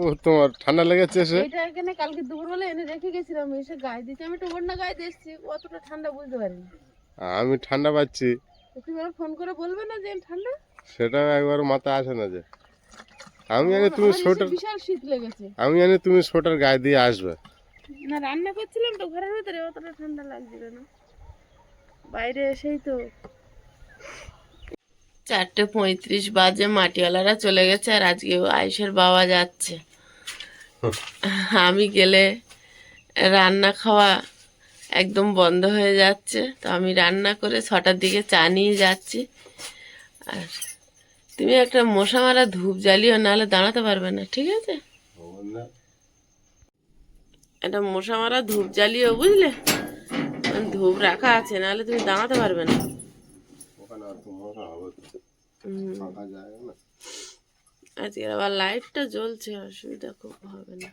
ও তোমার ঠান্ডা লেগেছে সে এটা এখানে কালকে দুপুরবেলা এনে রেখে গেছিলাম এসে গায়ে দিতে আমি একটু ওড়না গায়ে দিচ্ছি অতটা ঠান্ডা বুঝতে পারিনি। আমি ঠান্ডা পাচ্ছি। তুমি আমার ফোন করে বলবে না যে ঠান্ডা? সেটা একবার মাথায় আসে না যে। আমি জানি তুমি এসে সোয়েটার বিশাল শীত লেগেছে। আমি জানি তুমি সোয়েটার গায়ে দিয়ে আসবে। না রান্না করছিলাম তো ঘরের ভিতরে অতটা ঠান্ডা লাগছিল না। বাইরে এসেই তো। চারটে পঁয়ত্রিশ বাজে মাটিওয়ালারা চলে গেছে আর আজকে আয়ুষের বাবা যাচ্ছে। আমি গেলে রান্না খাওয়া একদম বন্ধ হয়ে যাচ্ছে। তো আমি রান্না করে ছটার দিকে চা নিয়ে যাচ্ছি। আর তুমি একটা মশা মারা ধূপ জ্বালিও নাহলে দাঁড়াতে পারবে না ঠিক আছে? একটা মশা মারা ধূপ জ্বালিও বুঝলে? ধূপ রাখা আছে নাহলে তুমি দাঁড়াতে পারবে না। হুম। আজকে আবার লাইটটা জ্বলছে অসুবিধা খুব হবে না।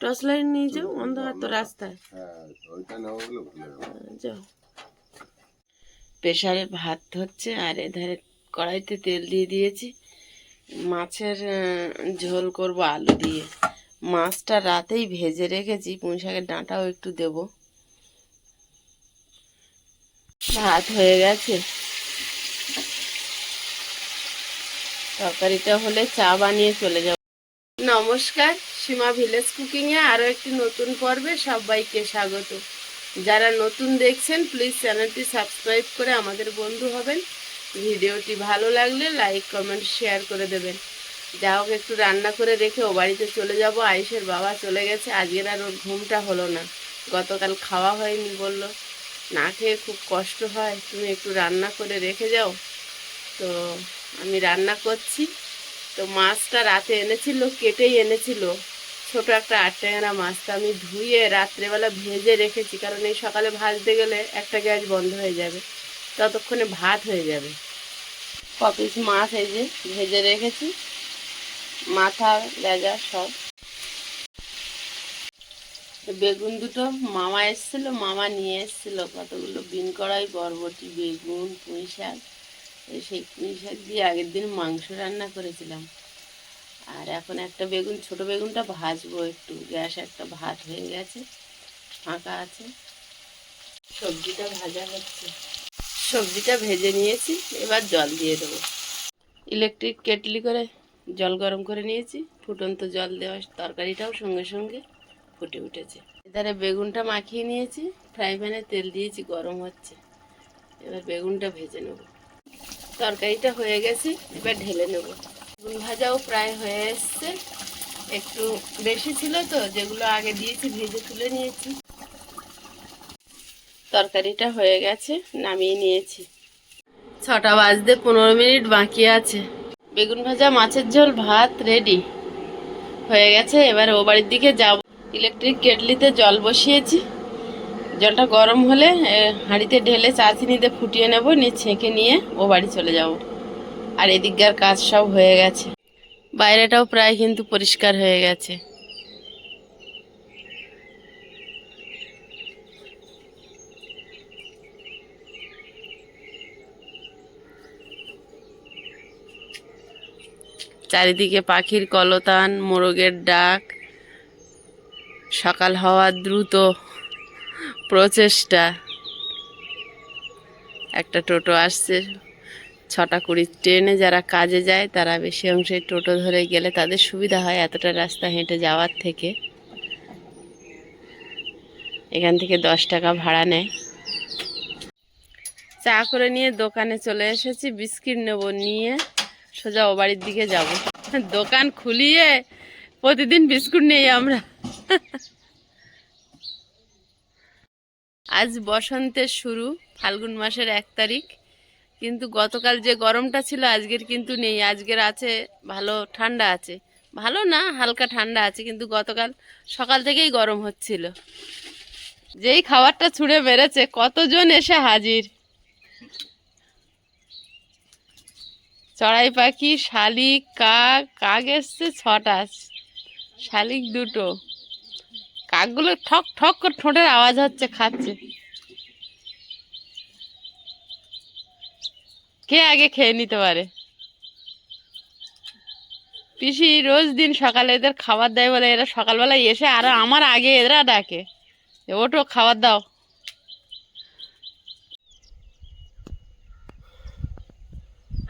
টর্চ লাইট নিয়ে যাও অন্ধকার তো রাস্তায়। যাও। প্রেশারে ভাত হচ্ছে আর এধারে কড়াইতে তেল দিয়ে দিয়েছি। মাছের ঝোল করব আলু দিয়ে। মাছটা রাতেই ভেজে রেখেছি পুঁই শাকের ডাঁটাও একটু দেব। ভাত হয়ে গেছে। তরকারিটা হলে চা বানিয়ে চলে যাব। নমস্কার, সীমা ভিলেজ কুকিংয়ে আরও একটি নতুন পর্বে সবাইকে স্বাগত। যারা নতুন দেখছেন প্লিজ চ্যানেলটি সাবস্ক্রাইব করে আমাদের বন্ধু হবেন। ভিডিওটি ভালো লাগলে লাইক কমেন্ট শেয়ার করে দেবেন। যা হোক, একটু রান্না করে রেখে ও বাড়িতে চলে যাব। আয়ুষের বাবা চলে গেছে, আজকের আর ওর ঘুমটা হলো না। গতকাল খাওয়া হয়নি বলল। না খেয়ে খুব কষ্ট হয়, তুমি একটু রান্না করে রেখে যাও। তো আমি রান্না করছি। তো মাছটা রাতে এনেছিল, কেটেই এনেছিল। ছোট একটা আট ট্যাংরা মাছটা আমি ধুয়ে রাত্রেবেলা ভেজে রেখেছি, কারণ এই সকালে ভাজতে গেলে একটা গ্যাস বন্ধ হয়ে যাবে, ততক্ষণে ভাত হয়ে যাবে। কপিস মাছ এই যে ভেজে রেখেছি, মাথা লেজা সব। বেগুন দুটো মামা এসেছিল, মামা নিয়ে এসেছিল কতগুলো, বিন কড়াই, বরবটি, বেগুন পুঁই শাক সেই পুঁই শাক দিয়ে আগের দিন মাংস রান্না করেছিলাম। আর এখন একটা বেগুন, ছোট বেগুনটা ভাজবো একটু। গ্যাস একটা ভাত হয়ে গেছে, ফাঁকা আছে। সবজিটা ভাজা হচ্ছে। সবজিটা ভেজে নিয়েছি, এবার জল দিয়ে দেবো। ইলেকট্রিক কেটলি করে জল গরম করে নিয়েছি। ফুটন্ত জল দেওয়া তরকারিটাও সঙ্গে সঙ্গে ফুটে উঠেছে। এধারে বেগুনটা মাখিয়ে নিয়েছি, ফ্রাই প্যানে তেল দিয়েছি, গরম হচ্ছে। এবার বেগুনটা ভেজে নেব। তরকারিটা হয়ে গেছে, এবার ঢেলে নেব। বেগুন ভাজাও প্রায় হয়ে এসছে। একটু বেশি ছিল তো, যেগুলো আগে দিয়েছি ভেজে তুলে নিয়েছি। তরকারিটা হয়ে গেছে, নামিয়ে নিয়েছি। ছটা বাজতে পনেরো মিনিট বাকি আছে। বেগুন ভাজা, মাছের ঝোল, ভাত রেডি হয়ে গেছে, এবার ও বাড়ির দিকে যাব। ইলেকট্রিক কেটলিতে জল বসিয়েছি। জলটা গরম হলে হাঁড়িতে ঢেলে চা চিনিতে ফুটিয়ে নেব, নিয়ে ছেঁকে নিয়ে ও বাড়ি চলে যাব। আর এদিককার কাজ সব হয়ে গেছে। বাইরেটাও প্রায় কিন্তু পরিষ্কার হয়ে গেছে। চারিদিকে পাখির কলতান, মোরগের ডাক, সকাল হওয়া দ্রুত প্রচেষ্টা। একটা টোটো আসছে, ছটা কুড়ি ট্রেনে যারা কাজে যায়, তারা বেশি অংশে টোটো ধরে গেলে তাদের সুবিধা হয় এতটা রাস্তা হেঁটে যাওয়ার থেকে। এখান থেকে দশ টাকা ভাড়া নেয়। চা করে নিয়ে দোকানে চলে এসেছি, বিস্কিট নেব নিয়ে, সোজা ও বাড়ির দিকে যাব। দোকান খুলিয়ে প্রতিদিন বিস্কুট নেই আমরা। আজ বসন্তের শুরু, ফাল্গুন মাসের এক তারিখ। কিন্তু গতকাল যে গরমটা ছিল, আজকের কিন্তু নেই। আজকের আছে, ভালো ঠান্ডা আছে। ভালো না, হালকা ঠান্ডা আছে, কিন্তু গতকাল সকাল থেকেই গরম হচ্ছিল। যেই খাবারটা ছুঁড়ে বেড়েছে কতজন এসে হাজির? চড়াই পাখি, শালিক, কাক কাক এসছে, ছটা। শালিক দুটো। কাকগুলো ঠক ঠক করে ঠোঁটের আওয়াজ হচ্ছে খাচ্ছে। কে আগে খেয়ে নিতে পারে? পিসি রোজ দিন সকালে এদের খাবার দেয় বলে এরা সকালবেলায় এসে আর আমার আগে এরা ডাকে। ওঠো খাবার দাও।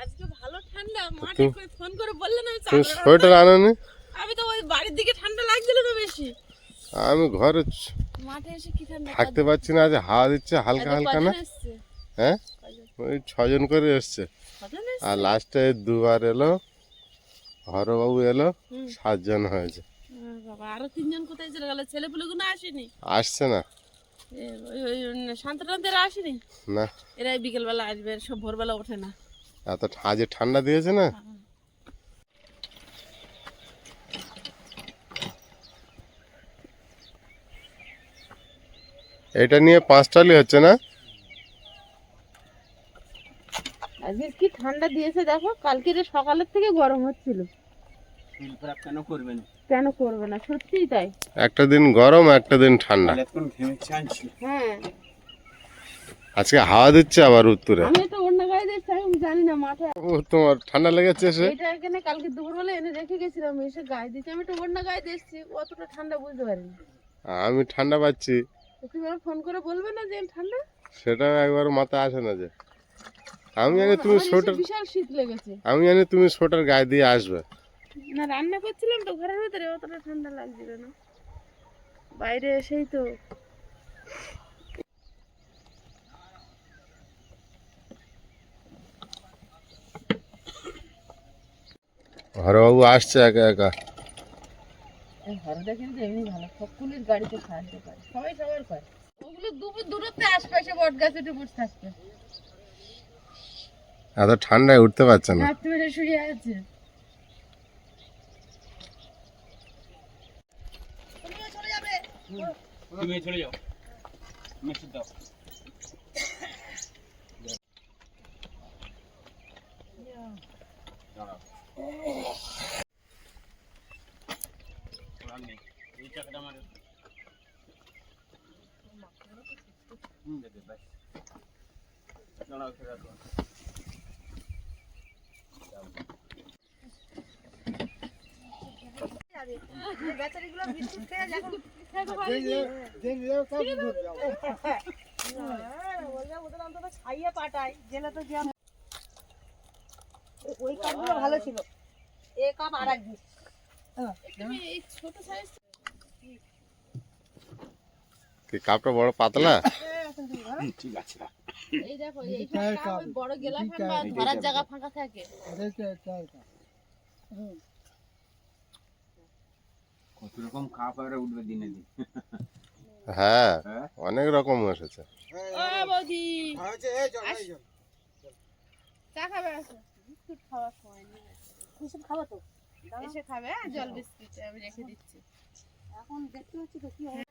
আজকে ভালো ঠান্ডা মাঠে করে ফোন করে বললেন আমি সোয়েটার আনোনি আমি তো ওই বাড়ির দিকে ঠান্ডা লাগছিল তো বেশি। আমি ঘরে থাকতে পারছি না যে হাওয়া দিচ্ছে হালকা হালকা না। হ্যাঁ? ওই ছজন করে এসছে। আর লাস্টে দুবার এলো হরবাবু এলো সাতজন হয়েছে। আরও তিনজন কোথায় চলে গেল? ছেলে পুলেগুলো আসেনি? আসছে না। ওই আসেনি? না। এরা বিকেল বেলা আসবে সব ভোরবেলা ওঠে না। এত আজ ঠান্ডা দিয়েছে না এটা নিয়ে পাঁচটালি হচ্ছে না? আজকে কি ঠান্ডা দিয়েছে দেখো কালকে যে সকালের থেকে গরম হচ্ছিল। কেন কেন করবে না? সত্যিই তাই। একটা দিন গরম একটা দিন ঠান্ডা। হ্যাঁ। আজকে হাওয়া দিচ্ছে আবার উত্তরে। আমি তো অন্য গায়ে দেখছি আমি জানি না মাঠে। ও, তোমার ঠান্ডা লেগেছে সে এটা এখানে কালকে দুপুরবেলা এনে রেখে গেছিলাম এসে গায়ে দিচ্ছি আমি তো অন্য গায়ে দেখছি অতটা ঠান্ডা বুঝতে পারিনি। আমি ঠান্ডা পাচ্ছি। তুমি আমার ফোন করে বলবে না যে ঠান্ডা? সেটা একবার মাথায় আসে না যে। আমি জানি তুমি সোয়েটার বিশাল শীত লেগেছে। আমি জানি তুমি সোয়েটার গায়ে দিয়ে আসবে। না রান্না করছিলাম তো ঘরের ভিতরে অতটা ঠান্ডা লাগছিল না। বাইরে এসেই তো। হরবাবু আসছে একা একা। ঘরটা কিন্তু এমনি ভালো। সকলের গাড়িতে সাহায্য করে। সবাই সবার করে। ওগুলো দুপুর দূরত্বে আশপাশে বট গাছে বসে থাকতে এত ঠান্ডায় উঠতে পারছে না। মেরে শুয়ে আছে। তুমি চলে যাও। মেসেজ দাও। দাঁড়াও। ওরা নেই। এই চাকাটা আমার হুম, দে দে, ব্যাস। দাঁড়াও, ফের রাখো। ওই কাপগুলো ভালো ছিল এ কাপ আর এক দিন এই ছোট সাইজ কি কাপটা বড় পাতলা? ঠিক আছে এই দেখো ওই বড় গেলা ধরার জায়গা ফাঁকা থাকে। কত রকম কাপ আর উঠবে দিনে দিন? হ্যাঁ হ্যাঁ? অনেক রকম এসেছে। চা খাবে বিস্কুট খাওয়ার সময় নেই বিস্কুট খাব তো? এসে খাবে হ্যাঁ? জল বিস্কুট আমি রেখে দিচ্ছি। এখন দেখতে হচ্ছে তো কি হবে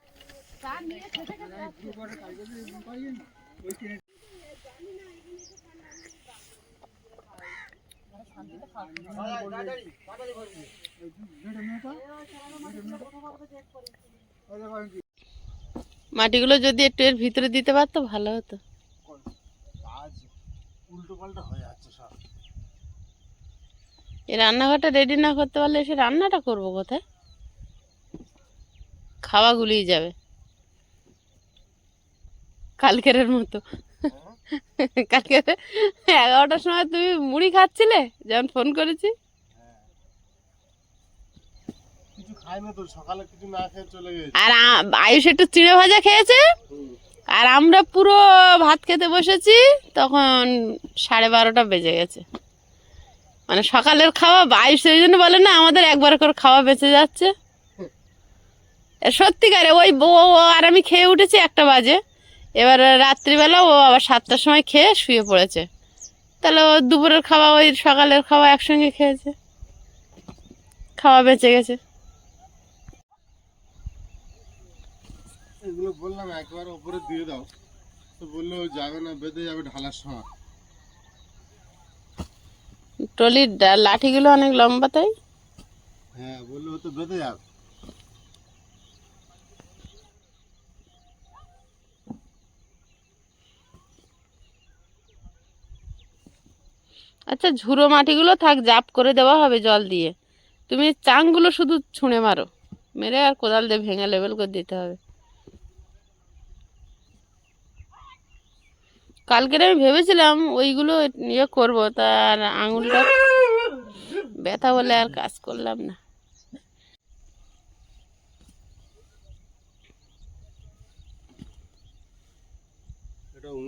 মাটিগুলো যদি একটু এর ভিতরে দিতে পারতো, ভালো হতো। এই রান্নাঘরটা রেডি না করতে পারলে এসে রান্নাটা করব কোথায়? খাওয়া গুলিয়ে যাবে। কালকের মতো। কালকে এগারোটার সময় তুমি মুড়ি খাচ্ছিলে? যখন ফোন করেছি। আর আয়ুষ একটু চিড়ে ভাজা খেয়েছে। আর আমরা পুরো ভাত খেতে বসেছি তখন সাড়ে বারোটা বেজে গেছে। মানে সকালের খাওয়া আয়ুষ এই জন্য বলে না আমাদের একবার করে খাওয়া বেঁচে যাচ্ছে। সত্যিকারে ওই বউ আর আমি খেয়ে উঠেছি একটা বাজে। এবার রাত্রিবেলা ও আবার সাতটার সময় খেয়ে শুয়ে পড়েছে। তাহলে ও দুপুরের খাওয়া ওই সকালের খাওয়া একসঙ্গে খেয়েছে। খাওয়া বেঁচে গেছে। এগুলো বললাম একবার উপরে দিয়ে দাও। তো বলল যাবে না বেঁধে যাবে ঢালার সময়। ট্রলির লাঠিগুলো অনেক লম্বা তাই? হ্যাঁ বলল তো বেঁধে যাবে। আচ্ছা ঝুড়ো মাটিগুলো থাক, জাপ করে দেওয়া হবে জল দিয়ে। তুমি চাংগুলো শুধু ছুঁড়ে মারো। মেরে আর কোদাল দিয়ে ভেঙে লেবেল করে দিতে হবে। কালকের আমি ভেবেছিলাম ওইগুলো ইয়ে করব তার আঙুলটা ব্যথা বলে আর কাজ করলাম না।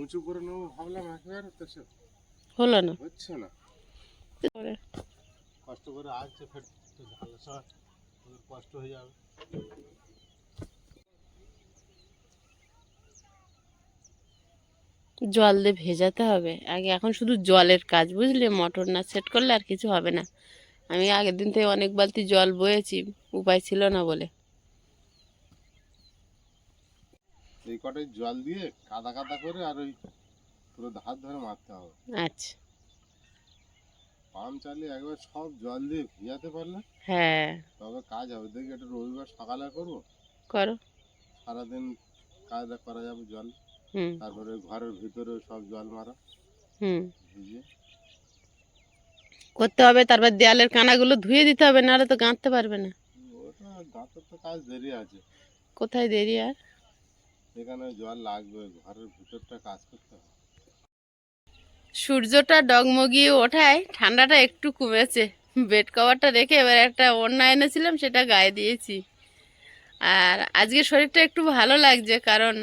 উঁচু করে নেব ভাবলাম একবার, তো হলো না। হচ্ছে না। কষ্ট করে আসছে ফের ওদের কষ্ট হয়ে যাবে। জল দিয়ে ভেজাতে হবে। আগে এখন শুধু জলের কাজ বুঝলে? মোটর না সেট করলে আর কিছু হবে না। আমি আগের দিন থেকে অনেক বালতি জল বয়েছি উপায় ছিল না বলে। এই কটাই জল দিয়ে কাদা কাদা করে আর ওই পুরো ধার ধরে মারতে হবে। আচ্ছা। পাম্প চালিয়ে একবার সব জল দিয়ে ভিজাতে পারলে হ্যাঁ। তবে কাজ হবে। দেখি এটা রবিবার সকালে করব। করো। সারাদিন কাজটা করা যাবে জল। তারপরে ঘরের ভিতরে সব জল মারা। হুম। ভিজে করতে হবে তারপর দেয়ালের কানাগুলো ধুয়ে দিতে হবে নাহলে তো গাঁথতে পারবে না। ওটা তো কাজ দেরি আছে। কোথায় দেরি আর? সেখানে জল লাগবে ঘরের ভিতরটা কাজ করতে হবে। সূর্যটা ডগমগিয়ে ওঠায়, ঠান্ডাটা একটু কমেছে। বেড কভারটা রেখে এবার একটা ওড়না এনেছিলাম, সেটা গায়ে দিয়েছি। আর আজকে শরীরটা একটু ভালো লাগছে, কারণ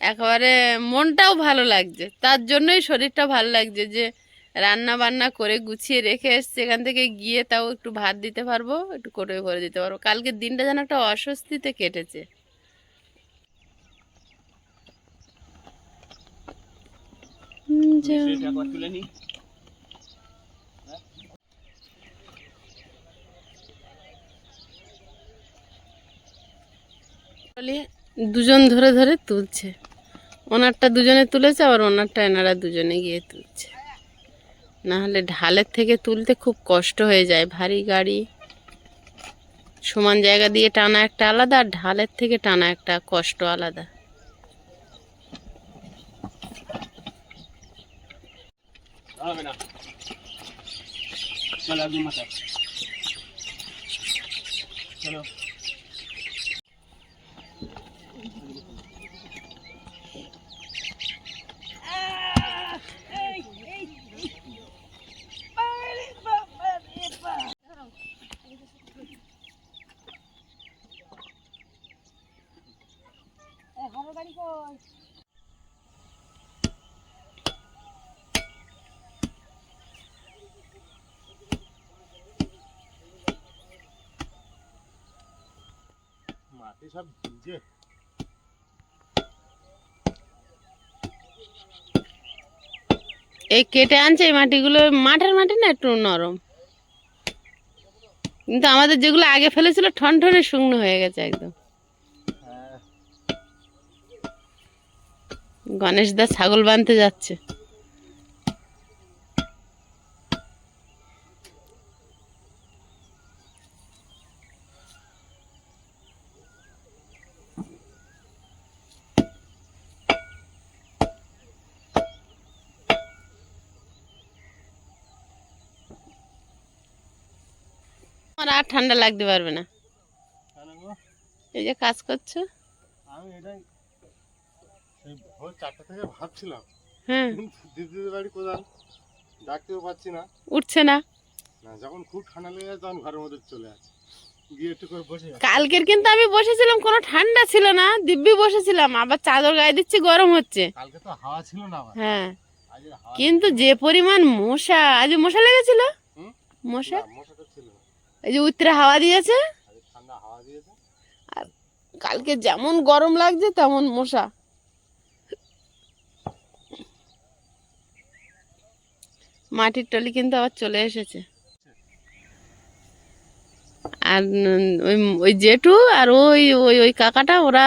একেবারে মনটাও ভালো লাগছে। তার জন্যই শরীরটা ভালো লাগছে যে রান্না বান্না করে গুছিয়ে রেখে এসছি। এখান থেকে গিয়ে তাও একটু ভাত দিতে পারব, একটু কোটোয় করে দিতে পারব। কালকের দিনটা যেন একটা অস্বস্তিতে কেটেছে। যা- দুজন ধরে ধরে তুলছে। ওনারটা দুজনে তুলেছে আবার ওনারটা এনারা দুজনে গিয়ে তুলছে। না হলে ঢালের থেকে তুলতে খুব কষ্ট হয়ে যায় ভারী গাড়ি। সমান জায়গা দিয়ে টানা একটা আলাদা আর ঢালের থেকে টানা একটা কষ্ট আলাদা। হবে না চলো একদম মাথায় চলো ঘরের গাড়ি কই মাটি সব ভিজে এই কেটে আনছে এই মাটিগুলো মাঠের মাটি না একটু নরম। কিন্তু আমাদের যেগুলো আগে ফেলেছিল ঠনঠনে শুকনো হয়ে গেছে একদম। হ্যাঁ। গণেশ দা ছাগল বাঁধতে যাচ্ছে। আমার আর ঠান্ডা লাগতে পারবে না। এই যে কাজ করছ? আমি এটাই সেই ভোর চারটে থেকে ভাবছিলাম। হ্যাঁ। কিন্তু দিদিদের বাড়ি কোথাও ডাকতেও পাচ্ছি না। উঠছে না। না যখন খুব ঠান্ডা লেগে যায় তখন ঘরের মধ্যে চলে আসে। কালকের কিন্তু আমি বসেছিলাম কোনো ঠান্ডা ছিল না দিব্যি বসেছিলাম আবার চাদর গায়ে দিচ্ছি গরম হচ্ছে। কালকে তো হাওয়া ছিল না হ্যাঁ। কিন্তু যে পরিমাণ মশা আজ মশা লেগেছিল? মশা? এই যে উত্তরে হাওয়া দিয়েছে? দিয়েছে। কালকে যেমন গরম লাগছে তেমন মশা। মাটির টলি কিন্তু আবার চলে এসেছে। আর ওই ওই জেঠু আর ওই ওই ওই কাকাটা ওরা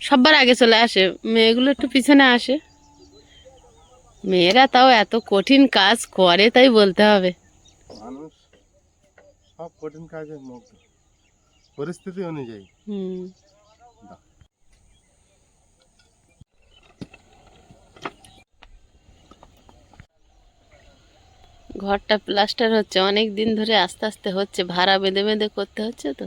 সবার আগে চলে আসে। মেয়েগুলো একটু পিছনে আসে। মেয়েরা তাও এত কঠিন কাজ করে তাই বলতে হবে। সব কঠিন কাজে মুগ্ধ পরিস্থিতি অনুযায়ী। হুম। ঘরটা প্লাস্টার হচ্ছে অনেক দিন ধরে আস্তে আস্তে হচ্ছে ভাড়া বেঁধে বেঁধে করতে হচ্ছে তো?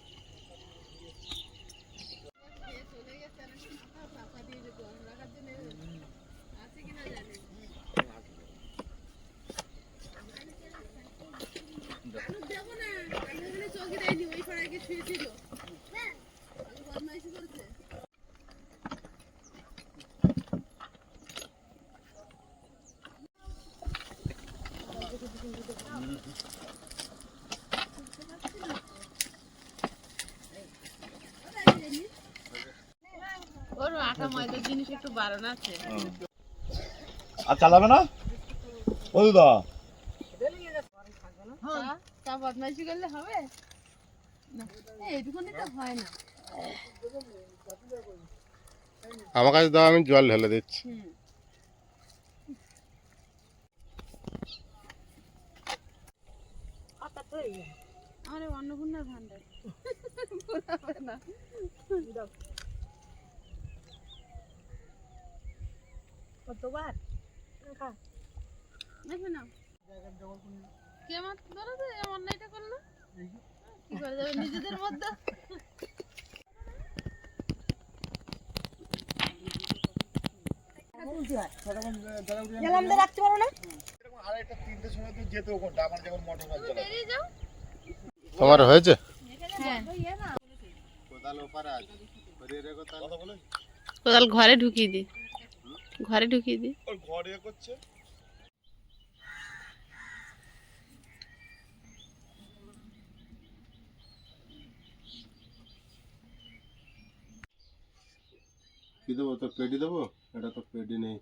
জিনিস একটু বারণ আছে। আর চালাবে না? ও দিদা। হ্যাঁ তা বদমাইশি করলে হবে? না এইটুকুনি তো হয় না। আমার কাছে দাও আমি জল ঢেলে দিচ্ছি। আরে অন্নপূর্ণার ভান্ডার পুরাবে না। কতবার? খা কে ধরো তো এই অন্যায়টা করল? কি করে যাবে নিজেদের মধ্যে? রাখতে পারো না। তোমার হয়েছে? হ্যাঁ। কোদাল ঘরে ঢুকিয়ে দি। ঘরে ঢুকিয়ে দি ওর ঘর ইয়ে করছে। কি দেবো? তো পেটি দেবো? এটা তো পেটি নেই।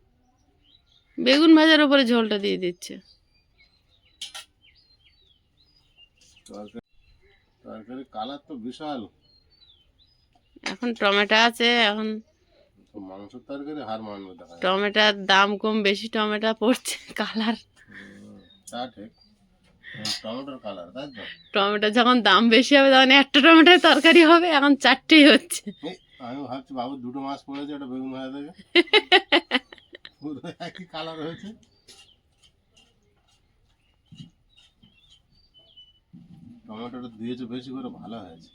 বেগুন ভাজার উপরে ঝোলটা দিয়ে দিচ্ছে। তরকারি কালার তো বিশাল। এখন টমেটো আছে এখন মাংসের তরকারি হার মানবে। টমেটোর দাম কম বেশি টমেটো পড়ছে কালার। তা ঠিক। টমেটোর কালার তাই তো? টমেটো যখন দাম বেশি হবে তখন একটা টমেটোর তরকারি হবে এখন চারটেই হচ্ছে। আমি ভাবছি বাবু দুটো মাছ পড়েছে একটা বেগুন দেবে। পুরো একই কালার হয়েছে। টমেটোটা দিয়েছে বেশি করে ভালো হয়েছে।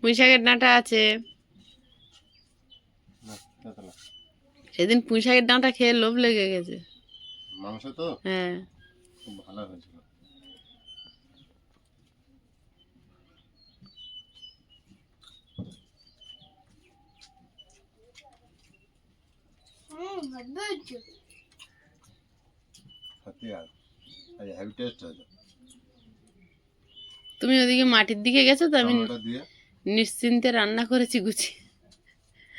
পুঁই শাকের ডাঁটা আছে। সেদিন পুঁই শাকের ডাঁটা খেয়ে লোভ লেগে গেছে। মাংস তো? হ্যাঁ। খুব ভালো হয়েছিল। তুমি ওদিকে মাটির দিকে গেছো তো আমি নিশ্চিন্তে রান্না করেছি গুছি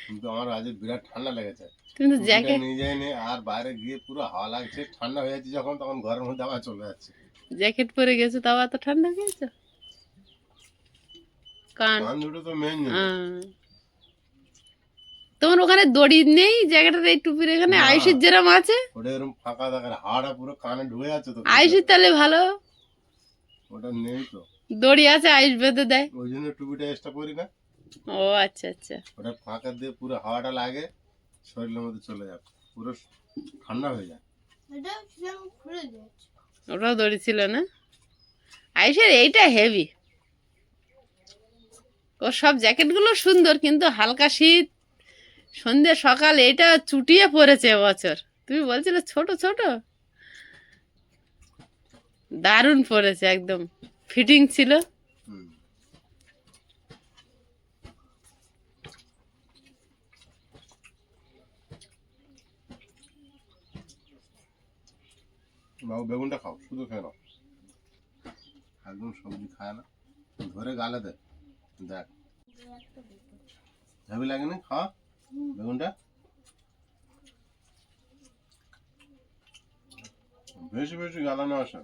কিন্তু আমার আজ বিরাট ঠান্ডা লেগেছে। তুমি তো টুপিটা জ্যাকেট নিয়ে যায়নি আর বাইরে গিয়ে পুরো হাওয়া লাগছে ঠান্ডা হয়ে যাচ্ছে যখন তখন ঘরের মধ্যে আবার চলে যাচ্ছে। জ্যাকেট পরে গেছো তাও এত ঠান্ডা কান দুটো তো মেন তোমার ওখানে দড়ি নেই? জ্যাকেটের এই টুপির এখানে। আয়ুষের যেরম আছে? ওটা এরকম ফাঁকা থাকে হাওয়াটা পুরো কানে ঢুকে যাচ্ছে তো। আয়ুষের তাহলে ভালো। ওটা নেই তো। দড়ি আছে আয়ুষ বেঁধে দেয়। ওই জন্য টুপিটা এক্সট্রা করি না। ও আচ্ছা আচ্ছা। ওটা ফাঁকা দিয়ে পুরো হাওয়াটা লাগে শরীরের মধ্যে চলে যায় পুরো ঠান্ডা হয়ে যায়। ওটাও দড়ি ছিল না? আইসের এইটা হেভি ও সব জ্যাকেটগুলো সুন্দর কিন্তু হালকা শীত সন্ধ্যে সকাল এটা চুটিয়ে পড়েছে এবছর। তুমি বলছিলে ছোট ছোট? দারুণ পড়েছে একদম। ফিটিং ছিল। বাবু বেগুনটা খাও শুধু খেয়ে নাও। একদম সবজি খায় না। ধরে গালে দে দেখ। ঝাবি লাগে না খাওয়া? বেগুনটা? বেশি বেশি গালানো আসে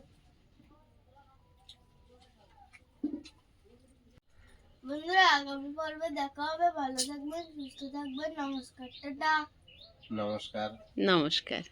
বন্ধুরা আগামী পর্বে দেখা হবে। ভালো থাকবেন সুস্থ থাকবেন। নমস্কার টাটা। নমস্কার। নমস্কার।